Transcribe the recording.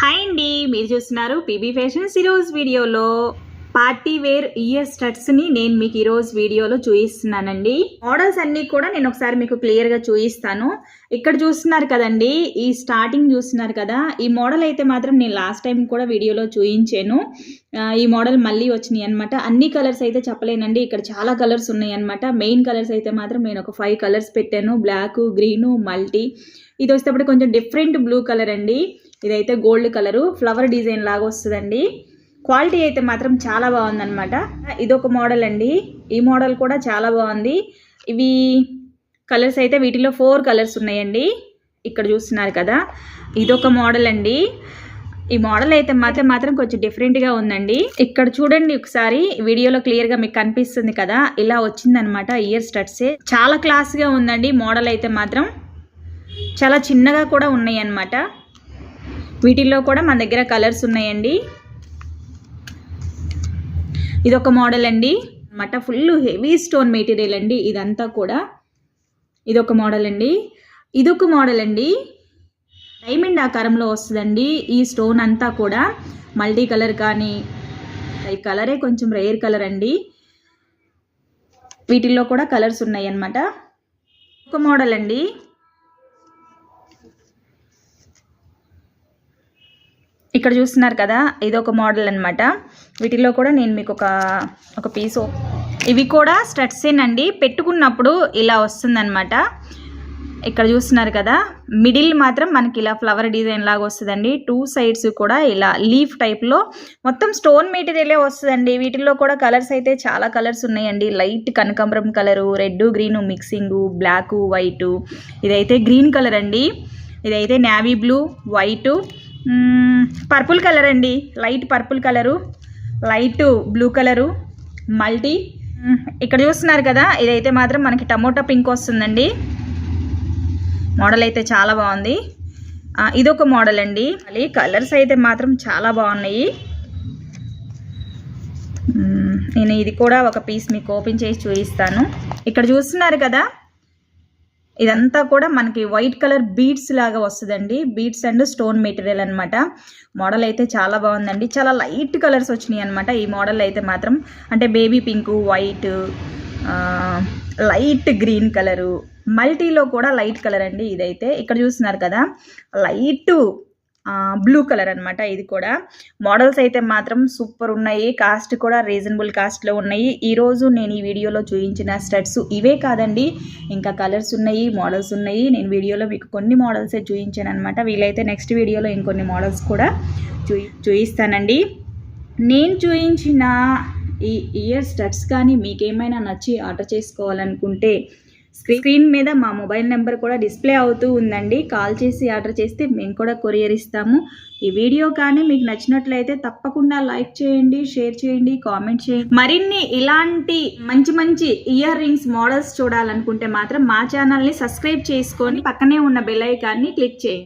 Hi అండి మీరు చూస్తున్నారు పీబీ ఫ్యాషన్స్ ఈరోజు వీడియోలో. పార్టీ వేర్ ఇయర్ స్టడ్స్ని నేను మీకు ఈరోజు వీడియోలో చూపిస్తున్నానండి. మోడల్స్ అన్నీ కూడా నేను ఒకసారి మీకు క్లియర్గా చూపిస్తాను. ఇక్కడ చూస్తున్నారు కదండి ఈ స్టార్టింగ్ చూస్తున్నారు కదా. ఈ మోడల్ అయితే మాత్రం నేను లాస్ట్ టైం కూడా వీడియోలో చూపించాను. ఈ మోడల్ మళ్ళీ వచ్చినాయి అనమాట అన్ని కలర్స్ అయితే చెప్పలేనండి. ఇక్కడ చాలా కలర్స్ ఉన్నాయి అనమాట మెయిన్ కలర్స్ అయితే మాత్రం నేను ఒక ఫైవ్ కలర్స్ పెట్టాను. Black green multi. ఇది వచ్చేటప్పుడు కొంచెం డిఫరెంట్ బ్లూ కలర్ అండి. ఇదైతే గోల్డ్ కలరు ఫ్లవర్ డిజైన్ లాగా వస్తుందండి. క్వాలిటీ అయితే మాత్రం చాలా బాగుందనమాట ఇదొక మోడల్ అండి. ఈ మోడల్ కూడా చాలా బాగుంది. ఇవి కలర్స్ అయితే వీటిలో ఫోర్ కలర్స్ ఉన్నాయండి. ఇక్కడ చూస్తున్నారు కదా. ఇదొక మోడల్ అండి. ఈ మోడల్ అయితే మాత్రం మాత్రం కొంచెం డిఫరెంట్గా ఉందండి. ఇక్కడ చూడండి ఒకసారి వీడియోలో క్లియర్గా మీకు కనిపిస్తుంది కదా. ఇలా వచ్చిందనమాట ఇయర్ స్టడ్సే. చాలా క్లాస్గా ఉందండి మోడల్ అయితే మాత్రం. చాలా చిన్నగా కూడా ఉన్నాయి అన్నమాట వీటిల్లో కూడా మన దగ్గర కలర్స్ ఉన్నాయండి. ఇదొక మోడల్ అండి. అనమాట ఫుల్ హెవీ స్టోన్ మెటీరియల్ అండి ఇదంతా కూడా. ఇదొక మోడల్ అండి. ఇదొక మోడల్ అండి. డైమండ్ ఆకారంలో వస్తుందండి ఈ స్టోన్ అంతా కూడా. మల్టీ కలర్ కానీ ఈ కలరే కొంచెం రేర్ కలర్ అండి. వీటిల్లో కూడా కలర్స్ ఉన్నాయి అన్నమాట ఒక మోడల్ అండి. ఇక్కడ చూస్తున్నారు కదా ఇది ఒక మోడల్ అనమాట వీటిలో కూడా నేను మీకు ఒక ఒక పీస్ ఇవి కూడా స్టడ్సేనండి పెట్టుకున్నప్పుడు ఇలా వస్తుందన్నమాట. ఇక్కడ చూస్తున్నారు కదా మిడిల్ మాత్రం మనకి ఇలా ఫ్లవర్ డిజైన్ లాగా వస్తుందండి. టూ సైడ్స్ కూడా ఇలా లీఫ్ టైప్లో మొత్తం స్టోన్ మెటీరియలే వస్తుందండి. వీటిల్లో కూడా కలర్స్ అయితే చాలా కలర్స్ ఉన్నాయండి. లైట్ కనకాంబరం colour red green mixing black white ఇదైతే గ్రీన్ కలర్ అండి. ఇదైతే navy blue white purple colour అండి. Light purple colour light blue colour multi. ఇక్కడ చూస్తున్నారు కదా ఇదైతే మాత్రం మనకి టమోటా పింక్ వస్తుందండి. మోడల్ అయితే చాలా బాగుంది. ఇదొక మోడల్ అండి. మళ్ళీ కలర్స్ అయితే మాత్రం చాలా బాగున్నాయి. నేను ఇది కూడా ఒక పీస్ మీకు ఓపెన్ చేసి చూపిస్తాను. ఇక్కడ చూస్తున్నారు కదా ఇదంతా కూడా మనకి వైట్ కలర్ బీడ్స్ లాగా వస్తుందండి. బీడ్స్ అండ్ స్టోన్ మెటీరియల్ అన్నమాట. మోడల్ అయితే చాలా బాగుందండి. చాలా లైట్ కలర్స్ వచ్చినాయి అనమాట ఈ మోడల్ అయితే మాత్రం. అంటే baby pink white light green colour. మల్టీలో కూడా లైట్ కలర్ అండి ఇదైతే. ఇక్కడ చూస్తున్నారు కదా. లైట్ బ్లూ కలర్ అనమాట ఇది కూడా. మోడల్స్ అయితే మాత్రం సూపర్ ఉన్నాయి. కాస్ట్ కూడా రీజనబుల్ కాస్ట్లో ఉన్నాయి. ఈరోజు నేను ఈ వీడియోలో చూపించిన స్టడ్స్ ఇవే కాదండి. ఇంకా కలర్స్ ఉన్నాయి మోడల్స్ ఉన్నాయి. నేను వీడియోలో మీకు కొన్ని మోడల్సే చూపించాను అనమాట వీలైతే నెక్స్ట్ వీడియోలో ఇంకొన్ని మోడల్స్ కూడా చూయి చూపిస్తానండి నేను చూపించిన ఈ ఇయర్ స్టడ్స్ కానీ మీకేమైనా నచ్చి ఆర్డర్ చేసుకోవాలనుకుంటే స్క్రీన్ మీద మా మొబైల్ నెంబర్ కూడా డిస్ప్లే అవుతూ ఉందండి. కాల్ చేసి ఆర్డర్ చేస్తే మేము కూడా కొరియర్ ఇస్తాము. ఈ వీడియో కానీ మీకు నచ్చినట్లయితే తప్పకుండా లైక్ చేయండి షేర్ చేయండి కామెంట్ చేయండి. మరిన్ని ఇలాంటి మంచి మంచి ఇయర్ రింగ్స్ మోడల్స్ చూడాలనుకుంటే మాత్రం మా ఛానల్ని సబ్స్క్రైబ్ చేసుకొని పక్కనే ఉన్న బెల్ ఐకాన్ని క్లిక్ చేయండి.